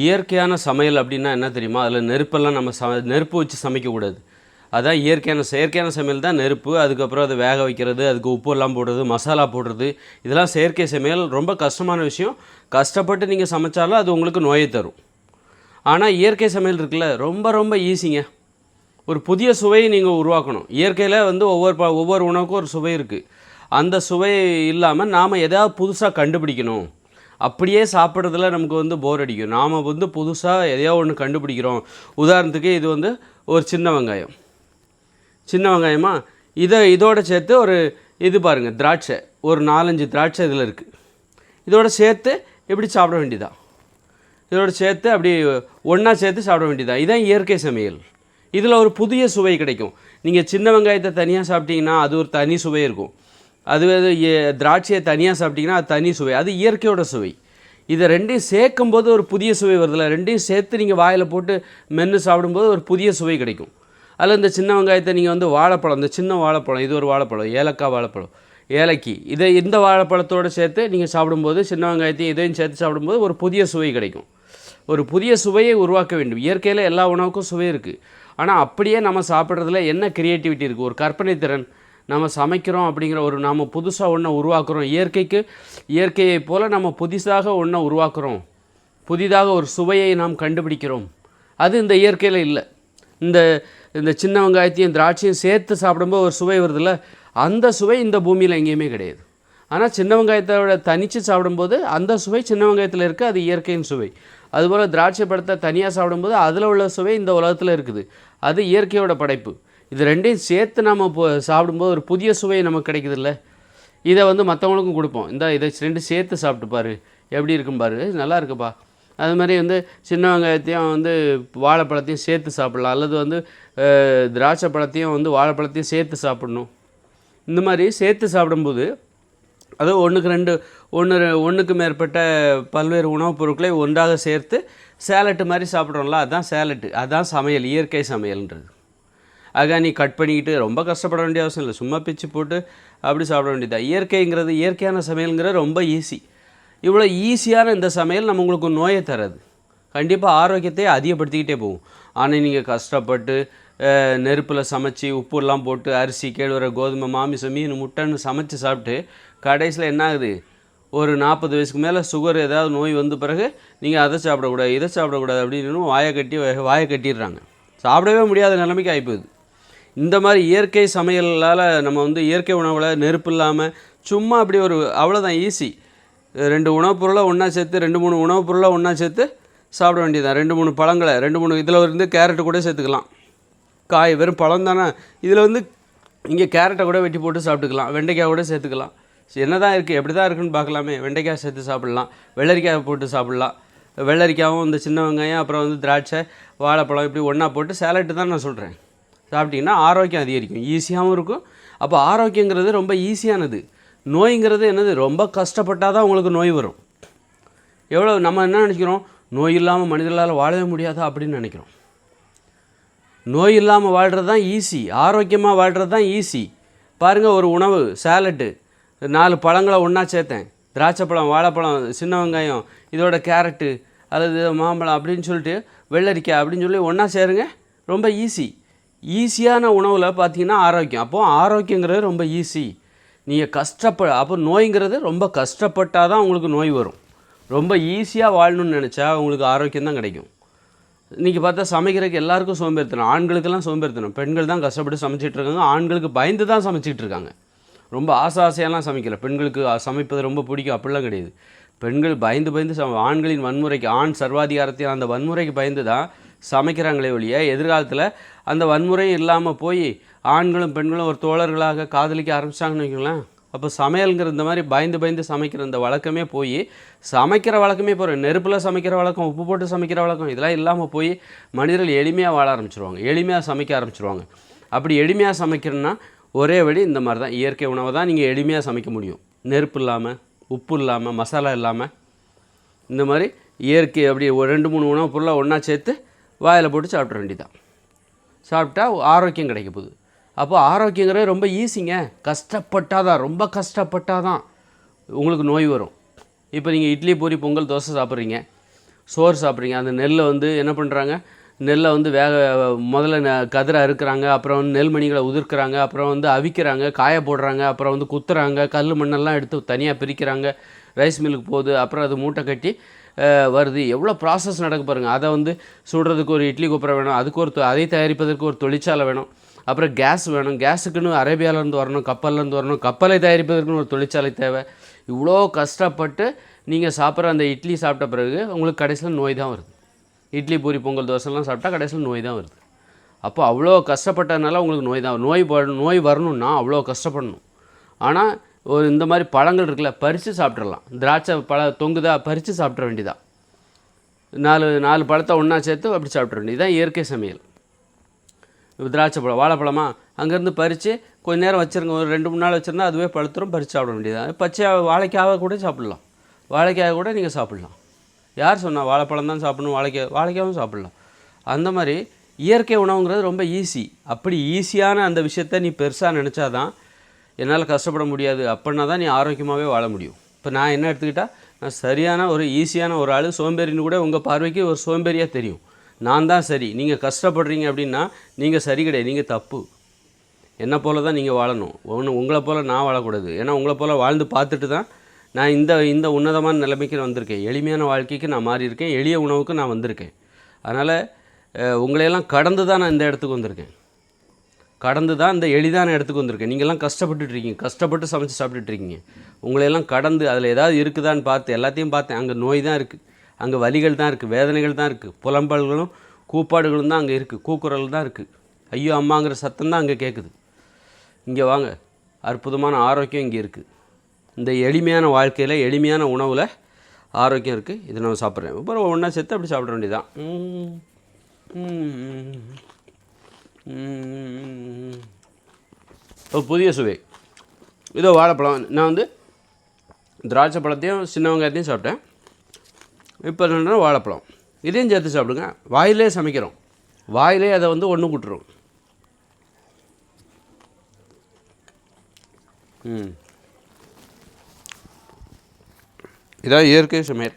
இயற்கையான சமையல் அப்படின்னா என்ன தெரியுமா? அதில் நெருப்பெல்லாம் நம்ம ச நெருப்பு வச்சு சமைக்கக்கூடாது. அதான் இயற்கையான செயற்கையான சமையல் தான் நெருப்பு அதுக்கப்புறம் அதை வேக வைக்கிறது அதுக்கு உப்பு எல்லாம் போடுறது மசாலா போடுறது இதெல்லாம் செயற்கை சமையல் ரொம்ப கஷ்டமான விஷயம். கஷ்டப்பட்டு நீங்கள் சமைச்சாலும் அது உங்களுக்கு நோயை தரும். ஆனால் இயற்கை சமையல் இருக்குல்ல ரொம்ப ரொம்ப ஈஸிங்க. ஒரு புதிய சுவையை நீங்கள் உருவாக்கணும். இயற்கையில் வந்து ஒவ்வொரு ப ஒவ்வொரு உணவுக்கும் ஒரு சுவை இருக்குது அந்த சுவை இல்லாமல் நாம் எதாவது புதுசாக கண்டுபிடிக்கணும். அப்படியே சாப்பிட்றதுல நமக்கு வந்து போர் அடிக்கும். நாம் வந்து புதுசாக எதையோ ஒன்று கண்டுபிடிக்கிறோம். உதாரணத்துக்கு இது வந்து ஒரு சின்ன வெங்காயம். சின்ன வெங்காயமா? இதை இதோட சேர்த்து ஒரு இது பாருங்கள் திராட்சை. ஒரு நாலஞ்சு திராட்சை இதில் இருக்குது இதோட சேர்த்து இப்படி சாப்பிட வேண்டியதான் இதோட சேர்த்து அப்படி ஒன்றா சேர்த்து சாப்பிட வேண்டியதான் இதான் இயற்கை சமையல். இதில் ஒரு புதிய சுவை கிடைக்கும். நீங்கள் சின்ன வெங்காயத்தை தனியாக சாப்பிட்டீங்கன்னா அது ஒரு தனி சுவை இருக்கும். அதுவே அது திராட்சையை தனியாக சாப்பிட்டீங்கன்னா அது தனி சுவை அது இயற்கையோட சுவை. இதை ரெண்டையும் சேர்க்கும் போது ஒரு புதிய சுவை வருதுல்ல ரெண்டையும் சேர்த்து நீங்கள் வாயில் போட்டு மென்று சாப்பிடும்போது ஒரு புதிய சுவை கிடைக்கும். அதில் இந்த சின்ன வெங்காயத்தை நீங்கள் வந்து வாழைப்பழம் இந்த சின்ன வாழைப்பழம் இது ஒரு வாழைப்பழம் ஏலக்காய் வாழைப்பழம் ஏலக்கி இதை இந்த வாழைப்பழத்தோடு சேர்த்து நீங்கள் சாப்பிடும்போது சின்ன வெங்காயத்தையும் இதையும் சேர்த்து சாப்பிடும்போது ஒரு புதிய சுவை கிடைக்கும். ஒரு புதிய சுவையை உருவாக்க வேண்டும். இயற்கையில் எல்லா உணவுக்கும் சுவை இருக்குது ஆனால் அப்படியே நம்ம சாப்பிட்றதுல என்ன கிரியேட்டிவிட்டி இருக்குது ஒரு கற்பனை திறன் நம்ம சமைக்கிறோம் அப்படிங்கிற ஒரு நாம் புதுசாக ஒன்றை உருவாக்குறோம். இயற்கைக்கு இயற்கையை போல் நம்ம புதுசாக ஒன்றை உருவாக்குறோம். புதிதாக ஒரு சுவையை நாம் கண்டுபிடிக்கிறோம். அது இந்த இயற்கையில் இல்லை. இந்த இந்த சின்ன வெங்காயத்தையும் திராட்சையும் சேர்த்து சாப்பிடும்போது ஒரு சுவை வருதுல்ல? அந்த சுவை இந்த பூமியில் எங்கேயுமே கிடையாது. ஆனால் சின்ன வெங்காயத்தோட தனித்து சாப்பிடும்போது அந்த சுவை சின்ன வெங்காயத்தில் இருக்குது அது இயற்கையின் சுவை. அதுபோல் திராட்சை படத்தை தனியாக சாப்பிடும்போது அதில் உள்ள சுவை இந்த உலகத்தில் இருக்குது. அது இயற்கையோட படைப்பு. இது ரெண்டையும் சேர்த்து நம்ம இப்போ சாப்பிடும்போது ஒரு புதிய சுவை நமக்கு கிடைக்குதுல்ல? இதை வந்து மற்றவங்களுக்கும் கொடுப்போம். இந்த இதை ரெண்டு சேர்த்து சாப்பிட்டு பாரு. எப்படி இருக்கும் பாரு? நல்லா இருக்குப்பா. அது மாதிரி வந்து சின்ன வெங்காயத்தையும் வந்து வாழைப்பழத்தையும் சேர்த்து சாப்பிடலாம். அல்லது வந்து திராட்சை பழத்தையும் வந்து வாழைப்பழத்தையும் சேர்த்து சாப்பிடணும். இந்த மாதிரி சேர்த்து சாப்பிடும்போது அது ஒன்றுக்கு ரெண்டு ஒன்று ஒன்றுக்கு மேற்பட்ட பல்வேறு உணவுப் பொருட்களை ஒன்றாக சேர்த்து சேலட்டு மாதிரி சாப்பிட்றோம்ல அதுதான் சேலட்டு அதுதான் சமையல் இயற்கை சமையல்ன்றது. ஆக நீ கட் பண்ணிக்கிட்டு ரொம்ப கஷ்டப்பட வேண்டிய அவசியம் இல்லை. சும்மா பிச்சு போட்டு அப்படி சாப்பிட வேண்டியதா இயற்கைங்கிறது இயற்கையான சமையலுங்கிறது ரொம்ப ஈஸி இவ்வளோ ஈஸியான இந்த சமையல் நம்ம உங்களுக்கு நோயை தராது. கண்டிப்பாக ஆரோக்கியத்தை அதிகப்படுத்திக்கிட்டே போகும். ஆனால் நீங்கள் கஷ்டப்பட்டு நெருப்பில் சமைச்சு உப்புலாம் போட்டு அரிசி கேழ்வர கோதுமை மாமிசம் மீன் முட்டைன்னு சமைச்சு சாப்பிட்டு கடைசியில் என்ன ஆகுது? ஒரு நாற்பது வயசுக்கு மேலே சுகர் ஏதாவது நோய் வந்த பிறகு நீங்கள் அதை சாப்பிடக்கூடாது இதை சாப்பிடக்கூடாது அப்படின்னு வாயை கட்டி வாயை கட்டிடுறாங்க. சாப்பிடவே முடியாத நிலைமைக்கு ஆகிப்போகுது இந்த மாதிரி இயற்கை சமையலால் நம்ம வந்து இயற்கை உணவில் நெருப்பு இல்லாமல் சும்மா அப்படி ஒரு அவ்வளோதான் ஈஸி ரெண்டு உணவுப் பொருளை ஒன்றா சேர்த்து ரெண்டு மூணு உணவுப் பொருளை ஒன்றா சேர்த்து சாப்பிட வேண்டியதுதான். ரெண்டு மூணு பழங்களை ரெண்டு மூணு இதில் இருந்து கேரட்டு கூட சேர்த்துக்கலாம். காய் வெறும் பழம் தானே. இதில் வந்து இங்கே கேரட்டை கூட வெட்டி போட்டு சாப்பிட்டுக்கலாம். வெண்டைக்காய் கூட சேர்த்துக்கலாம். என்ன தான் இருக்குது எப்படி தான் இருக்குன்னு பார்க்கலாமே. வெண்டைக்காய் சேர்த்து சாப்பிட்லாம். வெள்ளரிக்காய் போட்டு சாப்பிட்லாம். வெள்ளரிக்காயும் இந்த சின்ன வெங்காயம் அப்புறம் வந்து திராட்சை வாழைப்பழம் இப்படி ஒன்றா போட்டு சேலட்டு தான் நான் சொல்கிறேன் சாப்பிட்டிங்கன்னா ஆரோக்கியம் அதிகரிக்கும். ஈஸியாகவும் இருக்கும். அப்போ ஆரோக்கியங்கிறது ரொம்ப ஈஸியானது. நோய்ங்கிறது என்னது? ரொம்ப கஷ்டப்பட்டால் தான் உங்களுக்கு நோய் வரும். எவ்வளோ நம்ம என்ன நினைக்கிறோம்? நோய் இல்லாமல் மனிதர்களால் வாழவே முடியாதா அப்படின்னு நினைக்கிறோம். நோய் இல்லாமல் வாழ்கிறது தான் ஈஸி. ஆரோக்கியமாக வாழ்கிறது தான் ஈஸி. பாருங்கள் ஒரு உணவு சேலட்டு நாலு பழங்களை ஒன்றா சேர்த்தேன். திராட்சை பழம் வாழைப்பழம் சின்ன வெங்காயம் இதோட கேரட்டு அல்லது மாம்பழம் அப்படின்னு சொல்லிட்டு வெள்ளரிக்காய் அப்படின்னு சொல்லி ஒன்றா சேருங்க. ரொம்ப ஈஸி. ஈஸியான உணவில் பார்த்தீங்கன்னா ஆரோக்கியம். அப்போது ஆரோக்கியங்கிறது ரொம்ப ஈஸி. நீங்கள் கஷ்டப்ப அப்போ நோய்ங்கிறது ரொம்ப கஷ்டப்பட்டால் தான் உங்களுக்கு நோய் வரும். ரொம்ப ஈஸியாக வாழணும்னு நினச்சா உங்களுக்கு ஆரோக்கியம் தான் கிடைக்கும். இன்றைக்கி பார்த்தா சமைக்கிறதுக்கு எல்லாருக்கும் சோம்பேறித்தனம். ஆண்களுக்கெல்லாம் சோம்பேறித்தனம். பெண்கள் தான் கஷ்டப்பட்டு சமைச்சிட்டு இருக்காங்க. ஆண்களுக்கு பயந்து தான் சமைச்சிட்டு இருக்காங்க. ரொம்ப ஆசை ஆசையெல்லாம் சமைக்கல. பெண்களுக்கு சமைப்பது ரொம்ப பிடிக்கும். அப்படிலாம் கிடையாது. பெண்கள் பயந்து பயந்து சம ஆண்களின் வன்முறைக்கு ஆண் சர்வாதிகாரத்தின் அந்த வன்முறைக்கு பயந்து தான் சமைக்கிறாங்களே ஒழிய எதிர்காலத்தில் அந்த வன்முறை இல்லாமல் போய் ஆண்களும் பெண்களும் ஒரு தோழர்களாக காதலிக்க ஆரம்பிச்சாங்கன்னு வைங்களேன். அப்போ சமையலுங்கிற இந்த மாதிரி பயந்து பயந்து சமைக்கிற இந்த வழக்கமே போய் சமைக்கிற வழக்கமே போகிற நெருப்பில் சமைக்கிற வழக்கம் உப்பு போட்டு சமைக்கிற வழக்கம் இதெல்லாம் இல்லாமல் போய் மனிதர்கள் எளிமையாக வாழ ஆரம்பிச்சிருவாங்க. எளிமையாக சமைக்க ஆரம்பிச்சிருவாங்க. அப்படி எளிமையாக சமைக்கிறேன்னா ஒரே வழி இந்த மாதிரி தான் இயற்கை உணவை தான் நீங்கள் எளிமையாக சமைக்க முடியும். நெருப்பு இல்லாமல் உப்பு இல்லாமல் மசாலா இல்லாமல் இந்த மாதிரி இயற்கை அப்படி ஒரு ரெண்டு மூணு உணவுப் பொருளை ஒன்றா சேர்த்து வாயில் போட்டு சாப்பிட வேண்டியதான் சாப்பிட்டா ஆரோக்கியம் கிடைக்க போகுது. அப்போ ஆரோக்கியங்கிறது ரொம்ப ஈஸிங்க. கஷ்டப்பட்டால் தான் ரொம்ப கஷ்டப்பட்டால் தான் உங்களுக்கு நோய் வரும். இப்போ நீங்கள் இட்லி பூரி பொங்கல் தோசை சாப்பிட்றீங்க. சோறு சாப்பிட்றீங்க. அந்த நெல்லை வந்து என்ன பண்ணுறாங்க நெல்லை வந்து வேக முதல்ல ந- கதிரை அறுக்கிறாங்க. அப்புறம் வந்து நெல்மணிகளை உதிர்க்கிறாங்க. அப்புறம் வந்து அவிக்கிறாங்க. காய போடுறாங்க. அப்புறம் வந்து குத்துறாங்க. கல் மண்ணெல்லாம் எடுத்து தனியாக பிரிக்கிறாங்க. ரைஸ் மில்லுக்கு போகுது. அப்புறம் அது மூட்டை கட்டி வருது. எவ்வளோ ப்ராசஸ் நடக்க பாருங்க. அதை வந்து சுடுறதுக்கு ஒரு இட்லி கொப்பரை வேணும். அதுக்கு ஒரு அதை தயாரிப்பதற்கு ஒரு தொழிற்சாலை வேணும். அப்புறம் கேஸ் வேணும். கேஸுக்குன்னு அரேபியாவிலேருந்து வரணும் கப்பல்லேருந்து வரணும். கப்பலை தயாரிப்பதற்குன்னு ஒரு தொழிற்சாலை தேவை. இவ்வளோ கஷ்டப்பட்டு நீங்கள் சாப்பிட்ற அந்த இட்லி சாப்பிட்ட பிறகு உங்களுக்கு கடைசியில் நோய் தான் வருது. இட்லி பூரி பொங்கல் தோசைலாம் சாப்பிட்டா கடைசியில் நோய் தான் வருது. அப்போ அவ்வளோ கஷ்டப்பட்டதுனால உங்களுக்கு நோய் தான் நோய் நோய் வரணும்னா அவ்வளோ கஷ்டப்படணும். ஆனால் ஒரு இந்த மாதிரி பழங்கள் இருக்குல்ல பறித்து சாப்பிட்றலாம் திராட்சை பழ தொங்குதா பறித்து சாப்பிட்ற வேண்டியதான் நாலு நாலு பழத்தை ஒன்றா சேர்த்து அப்படி சாப்பிட்ற வேண்டியது தான் இயற்கை சமையல். திராட்சை பழம் வாழைப்பழமா? அங்கேருந்து பறித்து கொஞ்ச நேரம் வச்சுருங்க. ஒரு ரெண்டு மூணு நாள் வச்சுருந்தா அதுவே பழுத்துரும் பறித்து சாப்பிட வேண்டியது பச்சையாக வாழைக்காக கூட சாப்பிட்லாம். வாழைக்காய் கூட நீங்கள் சாப்பிட்லாம். யார் சொன்னால் வாழைப்பழம் தான் சாப்பிடணும் வாழைக்காய் வாழைக்காவும் சாப்பிட்லாம். அந்த மாதிரி இயற்கை உணவுங்கிறது ரொம்ப ஈஸி அப்படி ஈஸியான அந்த விஷயத்த நீ பெருசாக நினச்சாதான் என்னால் கஷ்டப்பட முடியாது அப்படின்னா தான் நீ ஆரோக்கியமாகவே வாழ முடியும். இப்போ நான் என்ன எடுத்துக்கிட்டால் நான் சரியான ஒரு ஈஸியான ஒரு ஆள் சோம்பேறின்னு கூட உங்கள் பார்வைக்கு ஒரு சோம்பேறியாக தெரியும். நான் தான் சரி. நீங்கள் கஷ்டப்படுறீங்க அப்படின்னா நீங்கள் சரி கிடையாது. நீங்கள் தப்பு. என்னை போல் தான் நீங்கள் வாழணும். ஒன்று உங்களை போல் நான் வாழக்கூடாது. ஏன்னா உங்களை போல் வாழ்ந்து பார்த்துட்டு தான் நான் இந்த இந்த உன்னதமான நிலைமைக்கு நான் வந்திருக்கேன். எளிமையான வாழ்க்கைக்கு நான் மாறி இருக்கேன். எளிய உணவுக்கு நான் வந்திருக்கேன். அதனால் உங்களையெல்லாம் கடந்து தான் நான் இந்த இடத்துக்கு வந்திருக்கேன். கடந்து தான் இந்த எளிதான இடத்துக்கு வந்திருக்கேன். நீங்கள்லாம் கஷ்டப்பட்டுட்டு இருக்கீங்க கஷ்டப்பட்டு சமைச்சு சாப்பிட்டுட்டு இருக்கீங்க உங்களையெல்லாம் கடந்து அதில் ஏதாவது இருக்குதான்னு பார்த்து எல்லாத்தையும் பார்த்தேன் அங்கே நோய் தான் இருக்குது அங்கே வலிகள் தான் இருக்குது வேதனைகள் தான் இருக்குது புலம்பல்களும் கூப்பாடுகளும் தான் அங்கே இருக்குது கூக்குரல் தான் இருக்குது ஐயோ அம்மாங்கிற சத்தம் தான் அங்கே கேட்குது இங்கே வாங்க. அற்புதமான ஆரோக்கியம் இங்கே இருக்குது இந்த எளிமையான வாழ்க்கையில் எளிமையான உணவில் ஆரோக்கியம் இருக்குது இதை நான் சாப்பிட்றேன். அப்புறம் ஒன்றா சேர்த்து அப்படி சாப்பிட வேண்டியதான் ம். ஒரு புதிய சுவை. இதோ வாழைப்பழம். நான் வந்து திராட்சை பழத்தையும் சின்ன வெங்காயத்தையும் சாப்பிட்டேன். இப்போ என்னன்னா வாழைப்பழம். இதையும் சேர்த்து சாப்பிடுங்க. வாயிலே சமைக்கிறோம். வாயிலே அதை வந்து ஒன்று கூட்டுறோம். இதான் இயற்கை சமையல்.